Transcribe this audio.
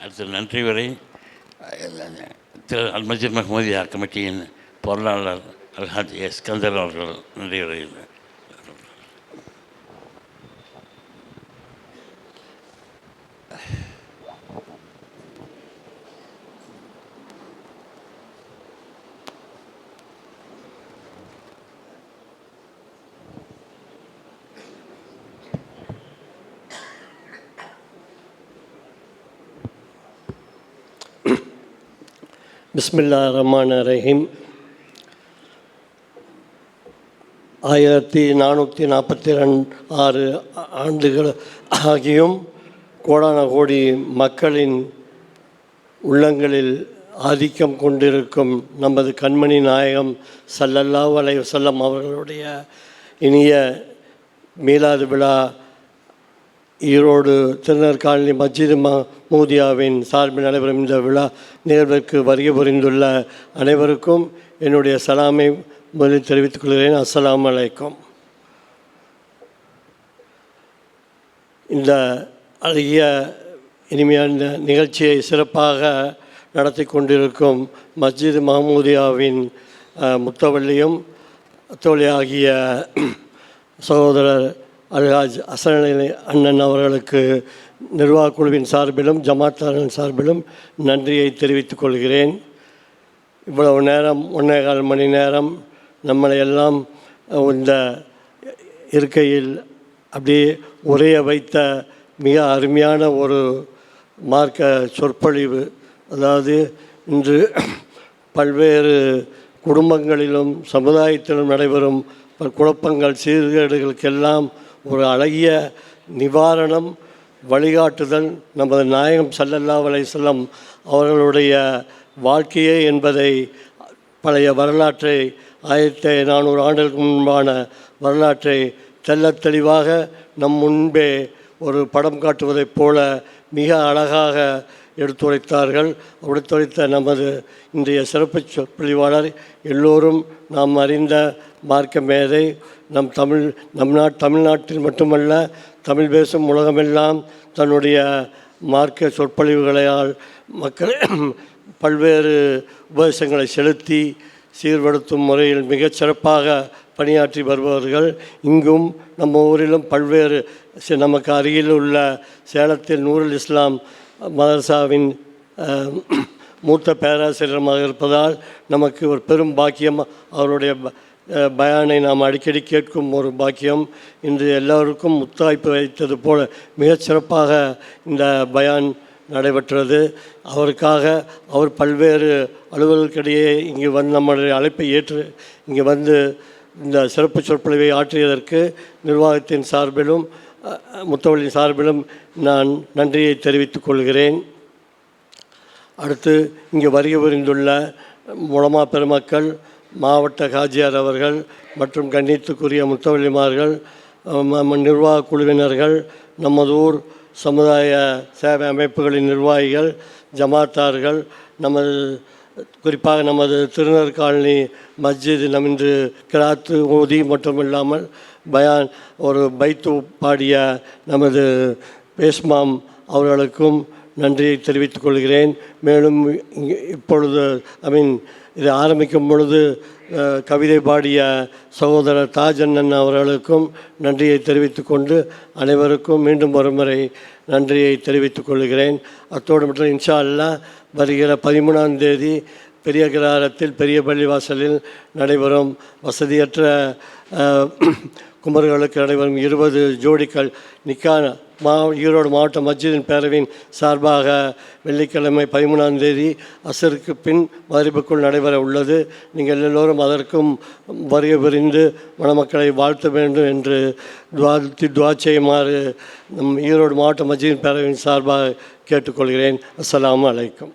அடுத்த நன்றி வரை திரு அல்மஜித் மஹமூதியா கமிட்டியின் பொருளாளர் அல்ஹாஜ் எஸ். கந்தர் அவர்கள் நன்றி உரையில் பிஸ்மில்லா ரஹ்மான் ரஹீம் ஆயிரத்தி நானூற்றி நாற்பத்தி ரெண்டு ஆறு ஆண்டுகள் ஆகியும் கோடான கோடி மக்களின் உள்ளங்களில் ஆதிக்கம் கொண்டிருக்கும் நமது கண்மணி நாயகம் சல்லல்லா வலை செல்லம் அவர்களுடைய இனிய மீலாது விழா ஈரோடு திருநர் காலனி மஸ்ஜித் மஹமூதியாவின் சார்பில் நடைபெறும் இந்த விழா நிகழ்விற்கு வருகை புரிந்துள்ள அனைவருக்கும் என்னுடைய சலாமை முதலில் தெரிவித்துக் கொள்கிறேன். அஸ்லாம் அலைக்கும். இந்த அழகிய இனிமையான நிகழ்ச்சியை சிறப்பாக நடத்தி கொண்டிருக்கும் மஸ்ஜித் மஹமூதியாவின் முத்தவள்ளியும் முத்தவள்ளியும் தோழியாகிய சகோதரர் அல்ஹாஜ் அசன் அண்ணன் அவர்களுக்கு நிர்வாக குழுவின் சார்பிலும் ஜமாத்தாரின் சார்பிலும் நன்றியை தெரிவித்துக் கொள்கிறேன். இவ்வளவு நேரம் ஒன்றே கால் மணி நேரம் நம்மளை எல்லாம் இந்த இருக்கையில் அப்படியே உரைய வைத்த மிக அருமையான ஒரு மார்க்க சொற்பொழிவு. அதாவது இன்று பல்வேறு குடும்பங்களிலும் சமுதாயத்திலும் நடைபெறும் குழப்பங்கள் சீர்கேடுகளுக்கெல்லாம் ஒரு அழகிய நிவாரணம் வழிகாட்டுதல் நமது நாயகம் சல்லல்லா அலைஹி அவர்களுடைய வாழ்க்கையே என்பதை பழைய வரலாற்றை ஆயிரத்தி நானூறு ஆண்டுகளுக்கு முன்பான வரலாற்றை தெல்ல தெளிவாக நம் முன்பே ஒரு படம் காட்டுவதைப் போல மிக அழகாக எடுத்துரைத்தார்கள். எடுத்துரைத்த நமது இன்றைய சிறப்பு சொற்பொழிவாளர் எல்லோரும் நாம் அறிந்த மார்க்க மேதை நம் தமிழ் நம் நாட் தமிழ்நாட்டில் மட்டுமல்ல தமிழ் பேசும் உலகமெல்லாம் தன்னுடைய மார்க்க சொற்பொழிவுகளால் மக்களை பல்வேறு உபதேசங்களை செலுத்தி சீர்படுத்தும் முறையில் மிகச் சிறப்பாக பணியாற்றி வருபவர்கள். இங்கும் நம்ம ஊரிலும் பல்வேறு நமக்கு அருகில் உள்ள சேலத்தில் நூறுல் இஸ்லாம் மதரசாவின் மூத்த பேராசிரியரமாக இருப்பதால் நமக்கு ஒரு பெரும் பாக்கியம். அவருடைய பயானை நாம் அடிக்கடி கேட்கும் ஒரு பாக்கியம். இன்று எல்லோருக்கும் முத்தாய்ப்பு வைத்தது போல மிகச்சிறப்பாக இந்த பயான் நடைபெற்றது. அவருக்காக அவர் பல்வேறு அலுவலர்களுக்கிடையே இங்கு வந்து நம்முடைய அழைப்பை ஏற்று இங்கே வந்து இந்த சிறப்பு சொற்பொழிவை ஆற்றியதற்கு நிர்வாகத்தின் சார்பிலும் அஹ், முத்தவள்ளியின் சார்பிலும் நான் நன்றியை தெரிவித்துக் கொள்கிறேன். அடுத்து இங்கே வருகை புரிந்துள்ள முலமா பெருமக்கள் மாவட்ட காஜியார் அவர்கள் மற்றும் கண்ணியத்துக்குரிய முத்தவள்ளிமார்கள் நிர்வாக குழுவினர்கள் நமது ஊர் சமுதாய சேவை அமைப்புகளின் நிர்வாகிகள் ஜமாத்தார்கள் நமது குறிப்பாக நமது திருநர் காலனி மஸ்ஜித் நம் இன்று கிராத்து ஓதி மட்டும் இல்லாமல் பயான் ஒரு பைத்து பாடிய நமது பேஸ்மாம் அவர்களுக்கும் நன்றியை தெரிவித்துக் கொள்கிறேன். மேலும் இப்பொழுது ஐ மீன் இது ஆரம்பிக்கும் பொழுது கவிதை பாடிய சகோதரர் தாஜண்ணன் அவர்களுக்கும் நன்றியை தெரிவித்துக் கொண்டு அனைவருக்கும் மீண்டும் ஒருமுறை நன்றியை தெரிவித்துக் கொள்கிறேன். அத்தோடு மட்டும் இன்ஷா அல்லாஹ் வருகிற பதிமூணாம் தேதி பெரிய கிராரத்தில் பெரிய பள்ளிவாசலில் நடைபெறும் வசதியற்ற குமர்களுக்கு நடைபெறும் இருபது ஜோடிகள் நிக்கா மா ஈரோடு மாவட்ட மஸ்ஜிதின் பேரவையின் சார்பாக வெள்ளிக்கிழமை பதிமூணாம் தேதி அசருக்கு பின் மகரிபுக்குள் நடைபெற உள்ளது. நீங்கள் எல்லோரும் அதற்கும் வருகை புரிந்து மணமக்களை வாழ்த்த வேண்டும் என்று துவாத்தி துவா செய்யுமாறு நம் ஈரோடு மாவட்ட மஸ்ஜிதின் பேரவையின் சார்பாக கேட்டுக்கொள்கிறேன். அஸ்ஸலாமு அலைக்கும்.